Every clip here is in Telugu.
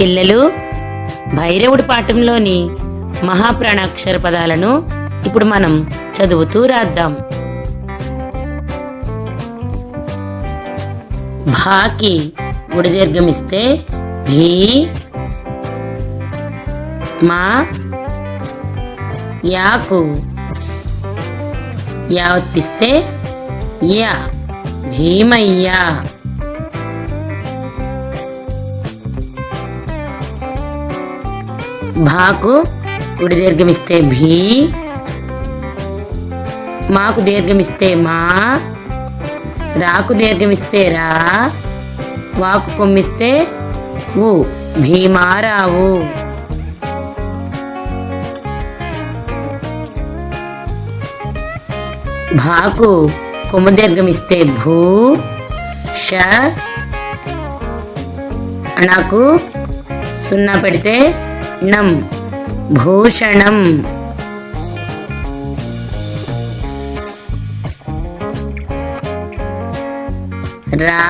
పిల్లలు భైరవుడి పాఠంలోని మహాప్రాణాక్షర పదాలను ఇప్పుడు మనం చదువుతూ రాద్దాం. భాకి గుడి దీర్ఘమిస్తే భీ మా యాకు యావత్తిస్తే యా భీమయ్య. భాకు కుడి దీర్ఘమిస్తే భీ మాకు దీర్ఘమిస్తే మా రాకు దీర్ఘమిస్తే రా వాకు కొమ్మిస్తే ఊ భీమారావు భాకు కొమ్ము దీర్ఘమిస్తే భూ ష నాకు సున్నా పెడితే రత్నం భూషణం. రా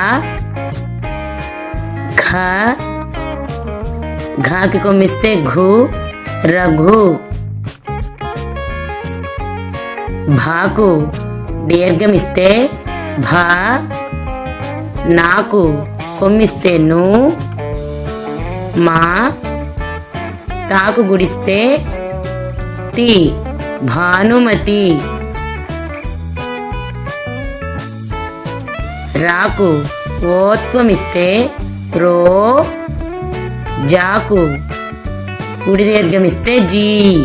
ఖ ఘాకి కొమ్మిస్తే ఘు రఘు. భాకు దీర్ఘమిస్తే భా నాకు కొమ్మిస్తే ను మా తాకు గుడిస్తే తి భానుమతి. రాకు ఓత్వమిస్తే రో జాకు. గుడి దీర్ఘమిస్తే జీ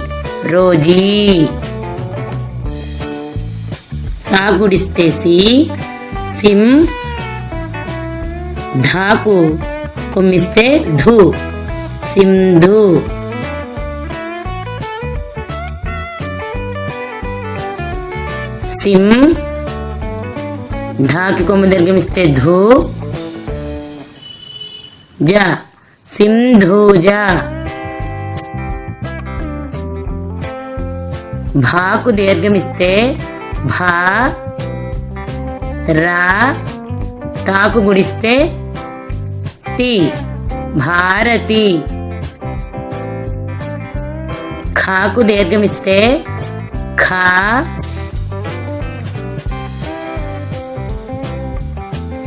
రోజీ. సాగుడిస్తే సి సిం ధాకు. కొమ్మిస్తే ధు సింధు. సిం ధాకి కొమ్ము దీర్ఘమిస్తే ధూ జ సింధూజ భాకు దీర్ఘమిస్తే భా రా తాకు గుడిస్తే తి భారతి ఖాకు దీర్ఘమిస్తే ఖా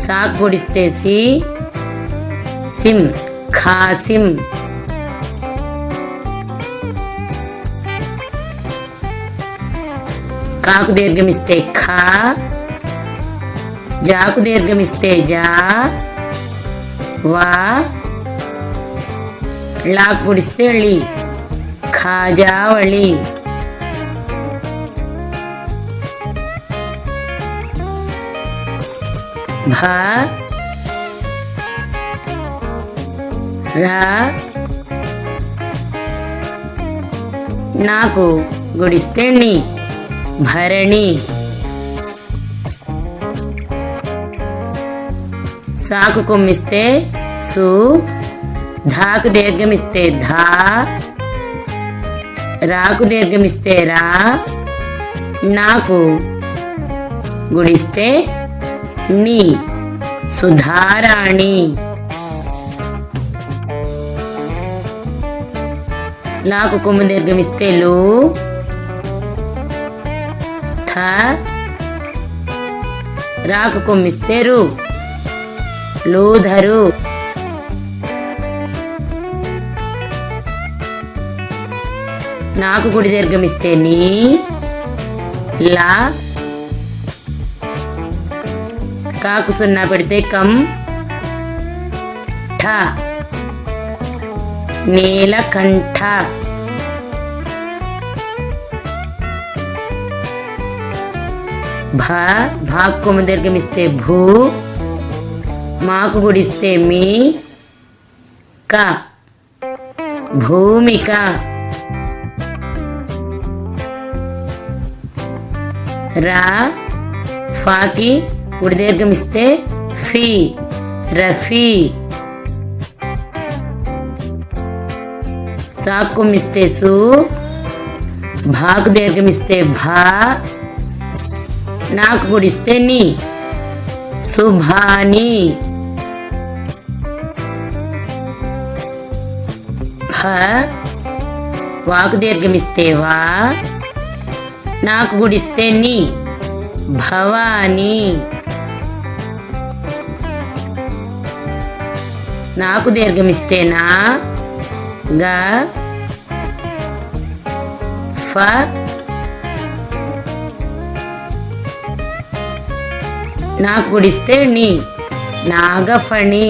సాకు పొడిస్తే సి సిం. ఖాసిం కాకు దీర్ఘమిస్తే ఖా జాకు దీర్ఘమిస్తే జా వా లాక్ పుడిస్తే ళి ఖాజావళి భా రా నాకు గుడిస్తే నీ భరణి. సాకు కొమ్మిస్తే సు ధాకు దీర్ఘమిస్తే ధా రాకు దీర్ఘమిస్తే రా. నాకు గుడిస్తే నీ సుధారాణి. నాకు కొమ్ము దీర్ఘమిస్తే లో. థ. రాకు కొమ్మిస్తే రు. నాకు కుడి దీర్ఘమిస్తే నీ. లా. కాకు సున్నా పెడితే కం ఠ. నీలకంఠ భ భాకు దీర్ఘమిస్తే భూ మాకు గుడిస్తే మీ క. భూమిక. రా ఫాకి గుడి దీర్ఘమిస్తే ఫీ రఫీ. సాకుమిస్తే సు భాకు దీర్ఘమిస్తే భా నాకు గుడిస్తే నీ. శుభాని భ వాకు దీర్ఘమిస్తే వా నాకు గుడిస్తే నీ. భవాని. నాకు దీర్ఘమిస్తే నా గ ఫ నాకు గుడిస్తే నీ. నాగఫణి.